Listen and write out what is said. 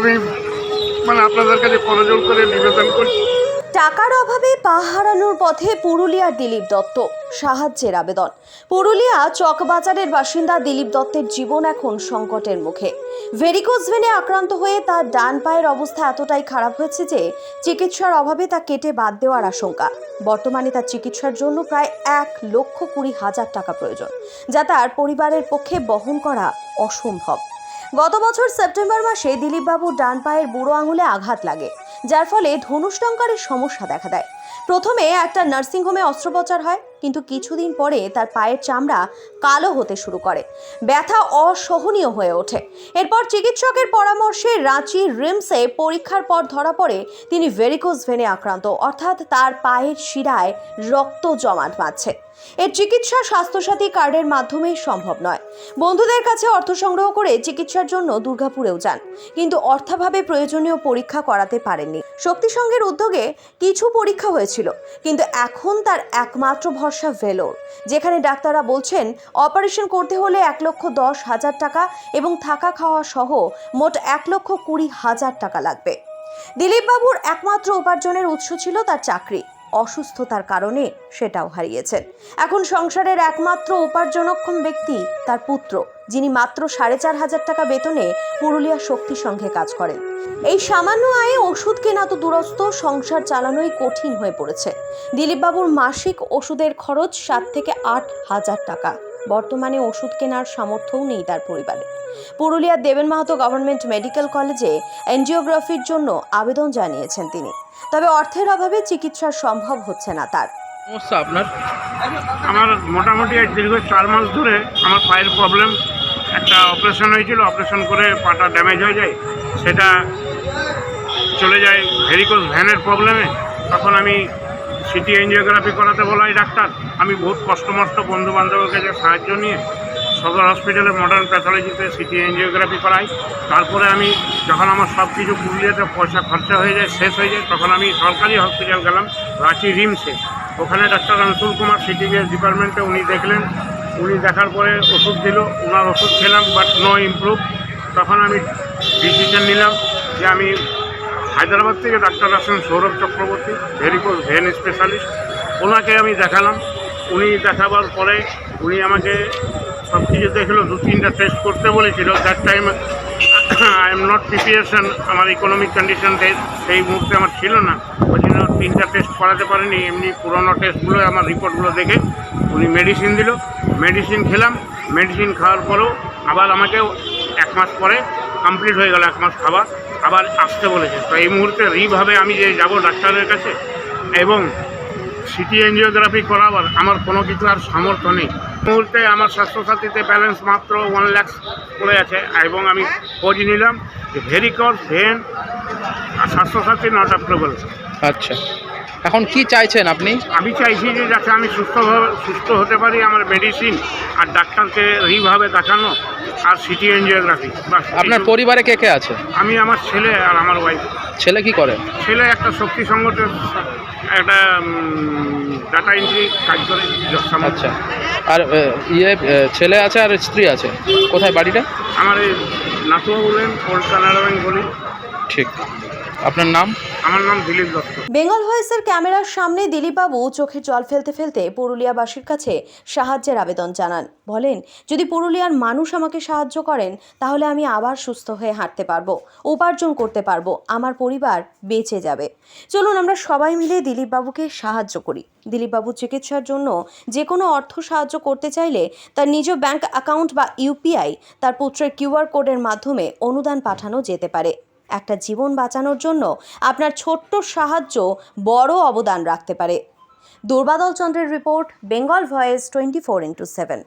আমি মানে আপনাদের কাছে করজোর করে নিবেদন করছি। টাকার অভাবে পা হারানোর পথে পুরুলিয়ার দিলীপ দত্ত, সাহায্যের আবেদন। পুরুলিয়া চকবাজারের বাসিন্দা দিলীপ দত্তের জীবন এখন সংকটের মুখে। ভেরিকোজ ভেনে আক্রান্ত হয়ে তার ডান পায়ের অবস্থা এতটাই খারাপ হয়েছে যে চিকিৎসার অভাবে তা কেটে বাদ দেওয়ার আশঙ্কা। বর্তমানে তার চিকিৎসার জন্য প্রায় এক লক্ষ কুড়ি হাজার টাকা প্রয়োজন, যা তার পরিবারের পক্ষে বহন করা অসম্ভব। গত বছর সেপ্টেম্বর মাসে দিলীপবাবুর ডান পায়ের বুড়ো আঙুলে আঘাত লাগে, যার ফলে ধনুষ্টঙ্কারের সমস্যা দেখা দেয়। প্রথমে একটা নার্সিংহোমে অস্ত্রোপচার হয়, কিন্তু কিছুদিন পরে তার পায়ের চামড়া কালো হতে শুরু করে। ব্যথা অসহনীয় হয়ে ওঠে। এরপর চিকিৎসকের পরামর্শে রাঁচি রিমসে পরীক্ষার পর ধরা পড়ে তিনি ভেরিকোজ ভেনে আক্রান্ত, অর্থাৎ তার পায়ের শিরায় রক্ত জমাট বাঁধছে। এর চিকিৎসা স্বাস্থ্যসাথী কার্ডের মাধ্যমে সম্ভব নয়। বন্ধুদের কাছে অর্থ সংগ্রহ করে চিকিৎসার জন্য দুর্গাপুরেও যান, কিন্তু অর্থাভাবে প্রয়োজনীয় পরীক্ষা করাতে পারেননি। শক্তি সংঘের উদ্যোগে কিছু পরীক্ষা হয়েছিল, কিন্তু এখন তার একমাত্র ভরসা ভেলোর যেখানে ডাক্তাররা বলছেন, অপারেশন করতে হলে এক লক্ষ দশ হাজার টাকা এবং থাকা খাওয়া সহ মোট এক লক্ষ কুড়ি হাজার টাকা লাগবে। দিলীপবাবুর একমাত্র উপার্জনের উৎস ছিল তার চাকরি। অসুস্থতার কারণে সেটাও হারিয়েছেন এখন সংসারের একমাত্র উপার্জনক্ষম ব্যক্তি তার পুত্র, যিনি মাত্র সাড়ে চার হাজার টাকা বেতনে পুরুলিয়া শক্তি সংঘে কাজ করেন। এই সামান্য আয়ে ওষুধ কেনা তো দূরস্থ সংসার চালানোই কঠিন হয়ে পড়েছে। দিলীপবাবুর মাসিক ওষুধের খরচ সাত থেকে আট হাজার টাকা। বর্তমানে ওষুধ কেনার সামর্থ্যও নেই তার পরিবারের পুরুলিয়ার দেবেন মাহাতো গভর্নমেন্ট মেডিকেল কলেজে এনজিওগ্রাফির জন্য আবেদন জানিয়েছেন তিনি। তবে অর্থের অভাবে চিকিৎসা সম্ভব হচ্ছে না তার। সমস্যা আপনার? আমার মোটামুটি দীর্ঘ চার মাস ধরে আমার পায়ের প্রবলেম, একটা অপারেশন হয়েছিল, অপারেশন করে পাটা ড্যামেজ হয়ে যায়, সেটা চলে যায় ভেরিকোজ ভ্যানের প্রবলেমে। তখন আমি সিটি এনজিওগ্রাফি করাতে বলাই ডাক্তার। আমি বহুত কষ্ট মষ্ট বন্ধু বান্ধবের কাছে সাহায্য নিয়ে সদর হসপিটালে মডার্ন প্যাথোলজিতে সিটি এনজিওগ্রাফি করাই। তারপরে আমি যখন আমার সব কিছু পুরুলিয়াতে পয়সা খরচা হয়ে যায়, শেষ হয়ে যায়, তখন আমি সরকারি হসপিটাল গেলাম, রাঁচি রিমসে। ওখানে ডাক্তার অংশুল কুমার সিটি ডিপার্টমেন্টে উনি দেখলেন। উনি দেখার পরে ওষুধ দিল, ওনার ওষুধ খেলাম বাট নো ইমপ্রুভ তখন আমি ডিসিশন নিলাম যে আমি হায়দ্রাবাদ থেকে ডাক্তার আসেন Sourav Chakraborty varicose vein specialist ওনাকে আমি দেখালাম। উনি দেখাবার পরে উনি আমাকে সব কিছু দেখল, দু তিনটা টেস্ট করতে বলেছিল। That time I am not preparation আমার ইকোনমিক কন্ডিশন সেই মুহূর্তে আমার ছিল না। ওই জন্য তিনটা টেস্ট করাতে পারেনি। এমনি পুরোনো টেস্টগুলো আমার রিপোর্টগুলো দেখে উনি মেডিসিন দিল। মেডিসিন খেলাম। মেডিসিন খাওয়ার পরেও আবার আমাকে এক মাস পরে কমপ্লিট হয়ে গেল এক মাস খাবার। আবার আসতে বলেছে। তো এই মুহূর্তে রিভাবে আমি যে যাব ডাক্তারের কাছে, এবং সিটি এনজিওগ্রাফি করাবার আমার কোনো কিছু আর সামর্থ্য নেই। মুহূর্তে আমার স্বাস্থ্যসাথীতে ব্যালেন্স মাত্র ওয়ান ল্যাক্স পড়ে আছে, এবং আমি খোঁজ নিলাম ভেরিকর ভেন আর স্বাস্থ্যসাথী নট অ্যাপ্রুভেল আচ্ছা। এখন কি চাইছেন আপনি? আমি চাইছি যে যাতে আমি সুস্থভাবে সুস্থ হতে পারি আমার মেডিসিন আর ডাক্তারকে এইভাবে দেখানো আর সিটি এনজিওগ্রাফি আপনার পরিবারে কে কে আছে? আমি আমার ছেলে আর আমার ওয়াইফ ছেলে কি করে? ছেলে একটা শক্তি সংগঠন একটা ডাটা এন্ট্রি কাজ করে। আচ্ছা। আর ইয়ে ছেলে আছে আর স্ত্রী আছে? কোথায় বাড়িটা? আমার এই নাতুয়া বলেন ওল্ড কানাডা ব্যাংক বলি ঠিক। আপনার নাম? আমার নাম দিলীপ দত্ত। বেঙ্গল ভয়েসের ক্যামেরার সামনে দিলীপবাবু চোখে জল ফেলতে ফেলতে পুরুলিয়াবাসীর কাছে সাহায্যের আবেদন জানান। বলেন যদি পুরুলিয়ার মানুষ আমাকে সাহায্য করেন তাহলে আমি আবার সুস্থ হয়ে হাঁটতে পারব উপার্জন করতে পারব আমার পরিবার বেঁচে যাবে। চলুন আমরা সবাই মিলে দিলীপবাবুকে সাহায্য করি। দিলীপবাবু চিকিৎসার জন্য যে কোনো অর্থ সাহায্য করতে চাইলে তার নিজ ব্যাংক অ্যাকাউন্ট বা ইউপিআই তার পুত্রের কিউআর কোডের মাধ্যমে অনুদান পাঠানো যেতে পারে। একটা জীবন বাঁচানোর জন্য আপনার ছোট্ট সাহায্য বড় অবদান রাখতে পারে। দুর্বাদল চন্দ্রের report, Bengal voice twenty four into seven.